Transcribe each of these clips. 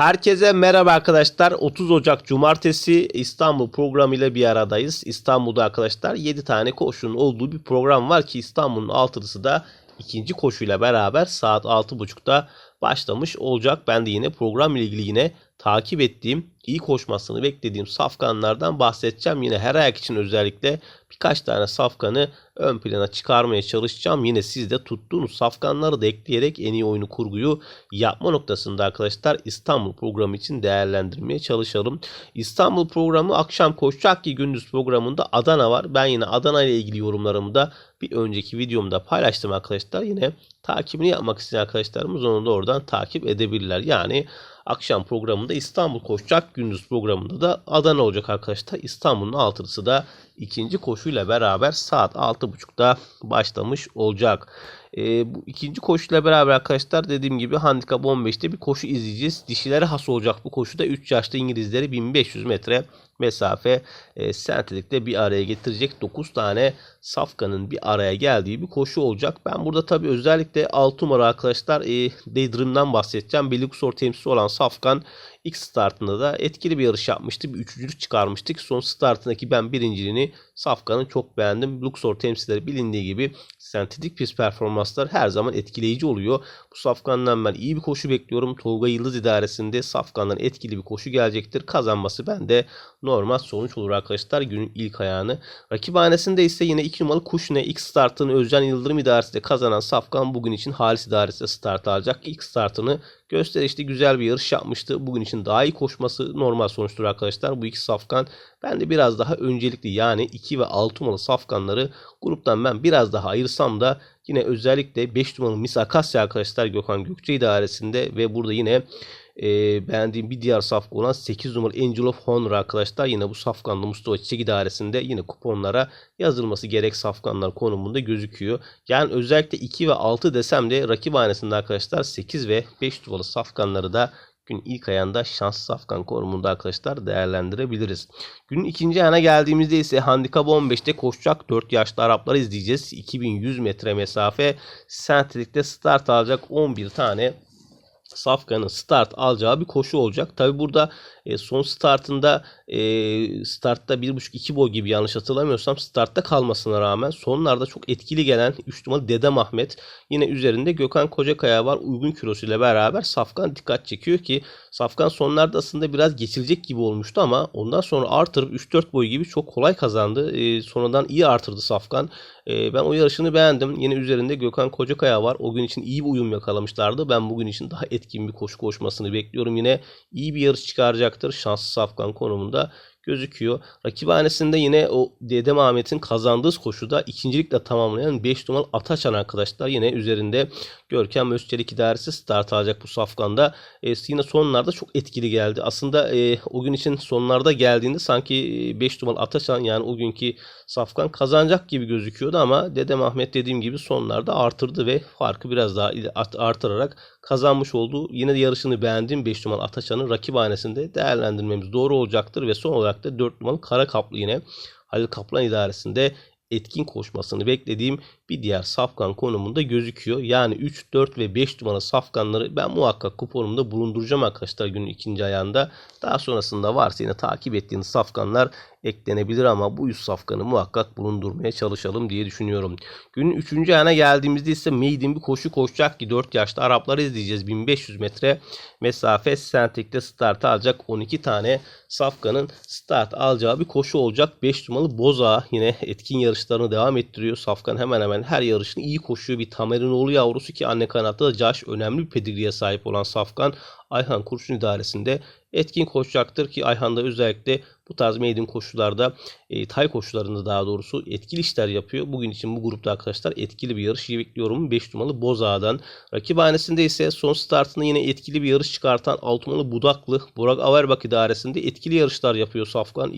Herkese merhaba arkadaşlar. 30 Ocak Cumartesi İstanbul programı ile bir aradayız. İstanbul'da arkadaşlar 7 tane koşunun olduğu bir program var ki İstanbul'un altılısı da ikinci koşuyla beraber saat 6.30'da başlamış olacak. Ben de yine program ile ilgili yine takip ettiğim, iyi koşmasını beklediğim safkanlardan bahsedeceğim. Yine her ayak için özellikle birkaç tane safkanı ön plana çıkarmaya çalışacağım. Yine siz de tuttuğunuz safkanları da ekleyerek en iyi oyunu kurguyu yapma noktasında arkadaşlar İstanbul programı için değerlendirmeye çalışalım. İstanbul programı akşam koşacak ki gündüz programında Adana var. Ben yine Adana ile ilgili yorumlarımı da bir önceki videomda paylaştım arkadaşlar. Yine takibini yapmak isteyen arkadaşlarımız onu da oradan takip edebilirler. Yani akşam programında İstanbul koşacak. Gündüz programında da Adana olacak arkadaşlar. İstanbul'un altılısı da ikinci koşuyla beraber saat 6.30'da başlamış olacak. E, bu ikinci koşuyla beraber arkadaşlar dediğim gibi handikap 15'te bir koşu izleyeceğiz. Dişilere has olacak bu koşuda 3 yaşlı İngilizleri 1500 metre mesafe e, sentetikte bir araya getirecek 9 tane safkanın bir araya geldiği bir koşu olacak. Ben burada tabi özellikle 6 numara arkadaşlar e, Daydream'dan bahsedeceğim. Bir Luxor temsilcisi olan safkan ilk startında da etkili bir yarış yapmıştı. Bir üçüncülük çıkarmıştık. Son startındaki ben birinciliğini Safkan'ın çok beğendim. Luxor temsilcileri bilindiği gibi sentetik pist performanslar her zaman etkileyici oluyor. Bu Safkan'dan ben iyi bir koşu bekliyorum. Tolga Yıldız idaresinde Safkan'dan etkili bir koşu gelecektir. Kazanması bende normal sonuç olur arkadaşlar günün ilk ayağını. Rakiphanesinde ise yine 2 numaralı Kuşne ilk startını Özcan Yıldırım idaresinde kazanan Safkan bugün için Halis idaresinde start alacak. İlk startını gösterişli güzel bir yarış yapmıştı. Bugün için daha iyi koşması normal sonuçtur arkadaşlar. Bu iki safkan ben de biraz daha öncelikli yani 2 ve 6 numaralı safkanları gruptan ben biraz daha ayırsam da yine özellikle 5 numaralı Miss Akasya arkadaşlar Gökhan Gökçe idaresinde ve burada yine e, beğendiğim bir diğer safka olan 8 numaralı Angel of Honor arkadaşlar. Yine bu safkanlı Mustafa Çiçek idaresinde yine kuponlara yazılması gerek safkanlar konumunda gözüküyor. Yani özellikle 2 ve 6 desem de rakip hanesinde arkadaşlar 8 ve 5 numaralı safkanları da gün ilk ayında şanslı safkan konumunda arkadaşlar değerlendirebiliriz. Günün ikinci ayağına geldiğimizde ise handikap 15'te koşacak 4 yaşlı Arapları izleyeceğiz. 2100 metre mesafe sentetikte start alacak 11 tane Safkan'ın start alacağı bir koşu olacak. Tabi burada e, son startında e, startta 1.5-2 boy gibi yanlış hatırlamıyorsam startta kalmasına rağmen sonlarda çok etkili gelen 3 numaralı Dedem Ahmet yine üzerinde Gökhan Kocakaya var uygun kilosu ile beraber Safkan dikkat çekiyor ki Safkan sonlarda aslında biraz geçilecek gibi olmuştu ama ondan sonra artırıp 3-4 boy gibi çok kolay kazandı. E, sonradan iyi artırdı Safkan. E, ben o yarışını beğendim. Yine üzerinde Gökhan Kocakaya var. O gün için iyi bir uyum yakalamışlardı. Ben bugün için daha etkin bir koşu koşmasını bekliyorum. Yine iyi bir yarış çıkaracaktır. Şanslı Safkan konumunda gözüküyor. Rakibhanesinde yine o Dedem Ahmet'in kazandığı koşuda ikincilikle tamamlayan 5 numaralı Ataçan arkadaşlar yine üzerinde Görkem Özçelik idaresi start alacak bu safkanda. E, yine sonlarda çok etkili geldi. Aslında e, o gün için sonlarda geldiğinde sanki 5 numaralı Ataçan yani o günkü safkan kazanacak gibi gözüküyordu ama Dedem Ahmet dediğim gibi sonlarda artırdı ve farkı biraz daha artırarak kazanmış oldu. Yine de yarışını beğendiğim 5 numaralı Ataçan'ın rakibhanesinde değerlendirmemiz doğru olacaktır ve son olarak da 4 numaralı Kara Kaplı yine Halil Kaplan idaresinde etkin koşmasını beklediğim bir diğer safkan konumunda gözüküyor. Yani 3, 4 ve 5 numaralı safkanları ben muhakkak kuponumda bulunduracağım arkadaşlar günün ikinci ayağında. Daha sonrasında varsa yine takip ettiğiniz safkanlar eklenebilir ama bu 100 safkanı muhakkak bulundurmaya çalışalım diye düşünüyorum. Günün 3. ayağına geldiğimizde ise Maiden bir koşu koşacak ki 4 yaşlı Arapları izleyeceğiz. 1500 metre mesafe Sentek'te start alacak 12 tane safkanın start alacağı bir koşu olacak. 5 numaralı Boza yine etkin yarışlarını devam ettiriyor. Safkan hemen hemen her yarışını iyi koşuyor. Bir Tamerinoğlu yavrusu ki anne kanatta da Josh önemli bir pedigriye sahip olan Safkan Ayhan Kurşun idaresinde etkin koşacaktır ki Ayhan da özellikle bu tarz maiden koşularda e, tay koşularında daha doğrusu etkili işler yapıyor. Bugün için bu grupta arkadaşlar etkili bir yarış bekliyorum. 5 numaralı Bozağ'dan. Rakibhanesinde ise son startında yine etkili bir yarış çıkartan 6 numaralı Budaklı Burak Averbak idaresinde etkili yarışlar yapıyor Safkan.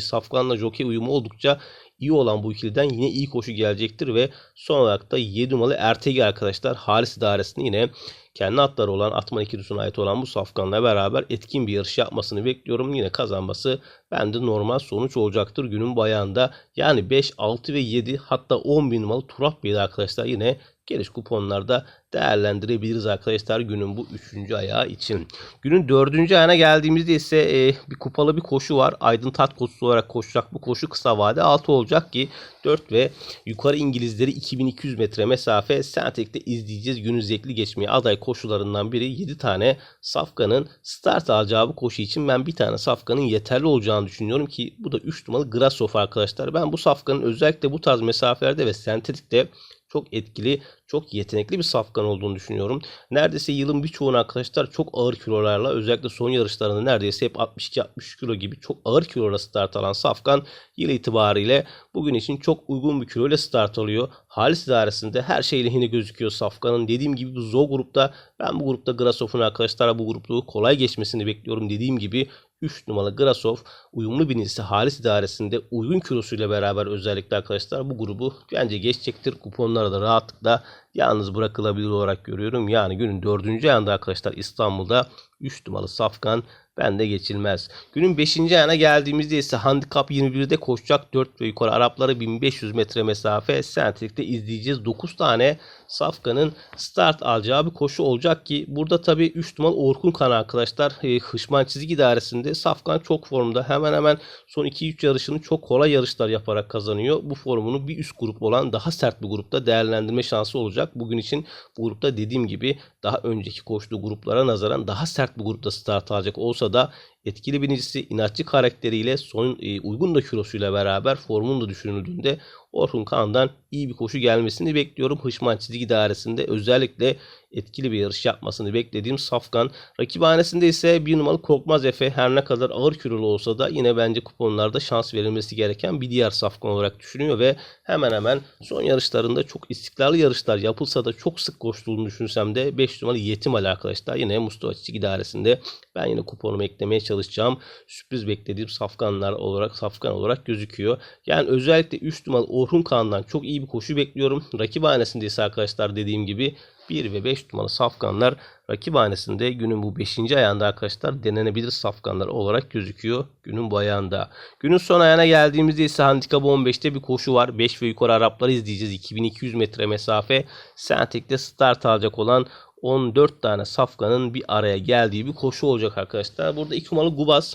Safkan'la jockey uyumu oldukça iyi olan bu ikiliden yine iyi koşu gelecektir ve son olarak da 7 numaralı Ertegi arkadaşlar Halis idaresinde yine kendi atları olan Atman ikilisine ait olan bu safkanla beraber etkin bir yarış yapmasını bekliyorum. Yine kazanması bende normal sonuç olacaktır günün bayağında. Yani 5, 6 ve 7 hatta 10 bin numaralı Turap Bey'de arkadaşlar yine geniş kuponlarda değerlendirebiliriz arkadaşlar günün bu üçüncü ayağı için. Günün dördüncü ayağına geldiğimizde ise e, bir kupalı bir koşu var. Aydın Tat koşusu olarak koşacak bu koşu kısa vade 6 olacak ki 4 ve yukarı İngilizleri 2200 metre mesafe Sentek'te izleyeceğiz. Günün zevkli geçmeye aday koşularından biri 7 tane Safkan'ın start alacağı bu koşu için ben bir tane Safkan'ın yeterli olacağını düşünüyorum ki bu da 3 numaralı Grasov arkadaşlar. Ben bu Safkan'ın özellikle bu tarz mesafelerde ve sentetikte çok etkili, çok yetenekli bir safkan olduğunu düşünüyorum. Neredeyse yılın birçoğunu arkadaşlar çok ağır kilolarla özellikle son yarışlarında neredeyse hep 62-63 kilo gibi çok ağır kilolarla start alan safkan yıl itibariyle bugün için çok uygun bir kiloyla start alıyor. Halis idaresinde her şey lehine gözüküyor safkanın. Dediğim gibi bu zor grupta ben bu grupta Grasov'un arkadaşlar bu grupluğu kolay geçmesini bekliyorum. Dediğim gibi 3 numaralı Grasov uyumlu binisi Halis idaresinde uygun kilosuyla beraber özellikle arkadaşlar bu grubu bence geçecektir. Kuponlara da rahatlıkla yalnız bırakılabilir olarak görüyorum. Yani günün 4. ayında arkadaşlar İstanbul'da 3 numaralı Safkan bende geçilmez. Günün 5. ayına geldiğimizde ise handikap 21'de koşacak 4 ve yukarı Arapları 1500 metre mesafe sentrikte izleyeceğiz. 9 tane Safkan'ın start alacağı bir koşu olacak ki burada tabi 3 numaralı Orkun Kan arkadaşlar e, Hışman çizgi idaresinde Safkan çok formda hemen hemen son 2-3 yarışını çok kolay yarışlar yaparak kazanıyor. Bu formunu bir üst grup olan daha sert bir grupta değerlendirme şansı olacak. Bugün için bu grupta dediğim gibi daha önceki koştuğu gruplara nazaran daha sert bir grupta start alacak olsa da etkili birincisi inatçı karakteriyle son e, uygun da kilosuyla beraber formun da düşünüldüğünde Orhun Kan'dan iyi bir koşu gelmesini bekliyorum. Hışman çizgi dairesinde özellikle etkili bir yarış yapmasını beklediğim Safkan. Rakibhanesinde ise bir numaralı Korkmaz Efe her ne kadar ağır kilolu olsa da yine bence kuponlarda şans verilmesi gereken bir diğer Safkan olarak düşünüyor ve hemen hemen son yarışlarında çok istikrarlı yarışlar yapılsa da çok sık koştuğunu düşünsem de 5 numaralı Yetim Ali arkadaşlar yine Mustafa Çizgi dairesinde ben yine kuponumu eklemeye çalışacağım. Sürpriz beklediğim safkanlar olarak safkan olarak gözüküyor. Yani özellikle 3 numaralı Orhun Kağan'dan çok iyi bir koşu bekliyorum. Rakibhanesinde ise arkadaşlar dediğim gibi 1 ve 5 numaralı safkanlar rakibhanesinde günün bu 5. ayağında arkadaşlar denenebilir safkanlar olarak gözüküyor günün bu ayağında. Günün son ayağına geldiğimizde ise handikap 15'te bir koşu var. 5 ve yukarı Arapları izleyeceğiz. 2200 metre mesafe. Sentek'te start alacak olan 14 tane safkanın bir araya geldiği bir koşu olacak arkadaşlar. Burada 2 numaralı Gubas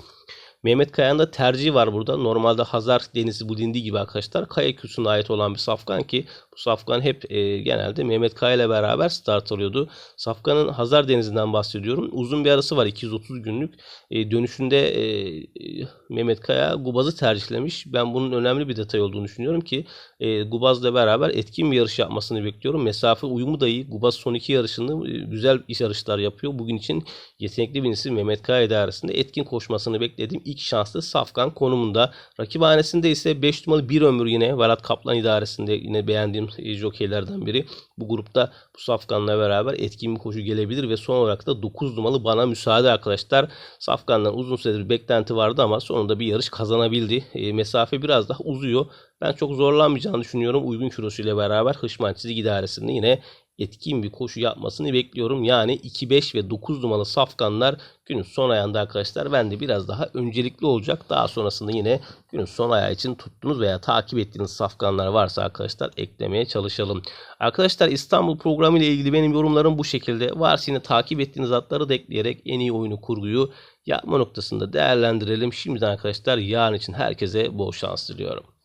Mehmet Kaya'nın da tercihi var burada. Normalde Hazar Denizi bilindiği gibi arkadaşlar Kaya Küsü'ne ait olan bir safkan ki safkan hep e, genelde Mehmet Kaya ile beraber start alıyordu. Safkanın Hazar Denizi'nden bahsediyorum. Uzun bir arası var 230 günlük. E, dönüşünde e, Mehmet Kaya Gubaz'ı tercihlemiş. Ben bunun önemli bir detay olduğunu düşünüyorum ki e, Gubaz'la beraber etkin bir yarış yapmasını bekliyorum. Mesafe uyumu da iyi. Gubaz son iki yarışını e, güzel iş yarışlar yapıyor. Bugün için yetenekli bir isim Mehmet Kaya idaresinde etkin koşmasını beklediğim ilk şanslı Safkan konumunda. Rakibhanesinde ise 5 numaralı bir ömür yine Varat Kaplan idaresinde yine beğendiğim jokeylerden biri. Bu grupta bu Safkan'la beraber etkin bir koşu gelebilir ve son olarak da 9 numaralı bana müsaade arkadaşlar. Safkan'dan uzun süredir beklenti vardı ama sonunda bir yarış kazanabildi. E, mesafe biraz daha uzuyor. Ben çok zorlanmayacağını düşünüyorum. Uygun kilosuyla beraber Hışman çizgi idaresinde yine etkin bir koşu yapmasını bekliyorum. Yani 2, 5 ve 9 numaralı safkanlar günün son ayağında arkadaşlar bende biraz daha öncelikli olacak. Daha sonrasında yine günün son ayağı için tuttuğunuz veya takip ettiğiniz safkanlar varsa arkadaşlar eklemeye çalışalım. Arkadaşlar İstanbul programı ile ilgili benim yorumlarım bu şekilde. Varsa yine takip ettiğiniz atları da ekleyerek en iyi oyunu kurguyu yapma noktasında değerlendirelim. Şimdiden arkadaşlar yarın için herkese bol şans diliyorum.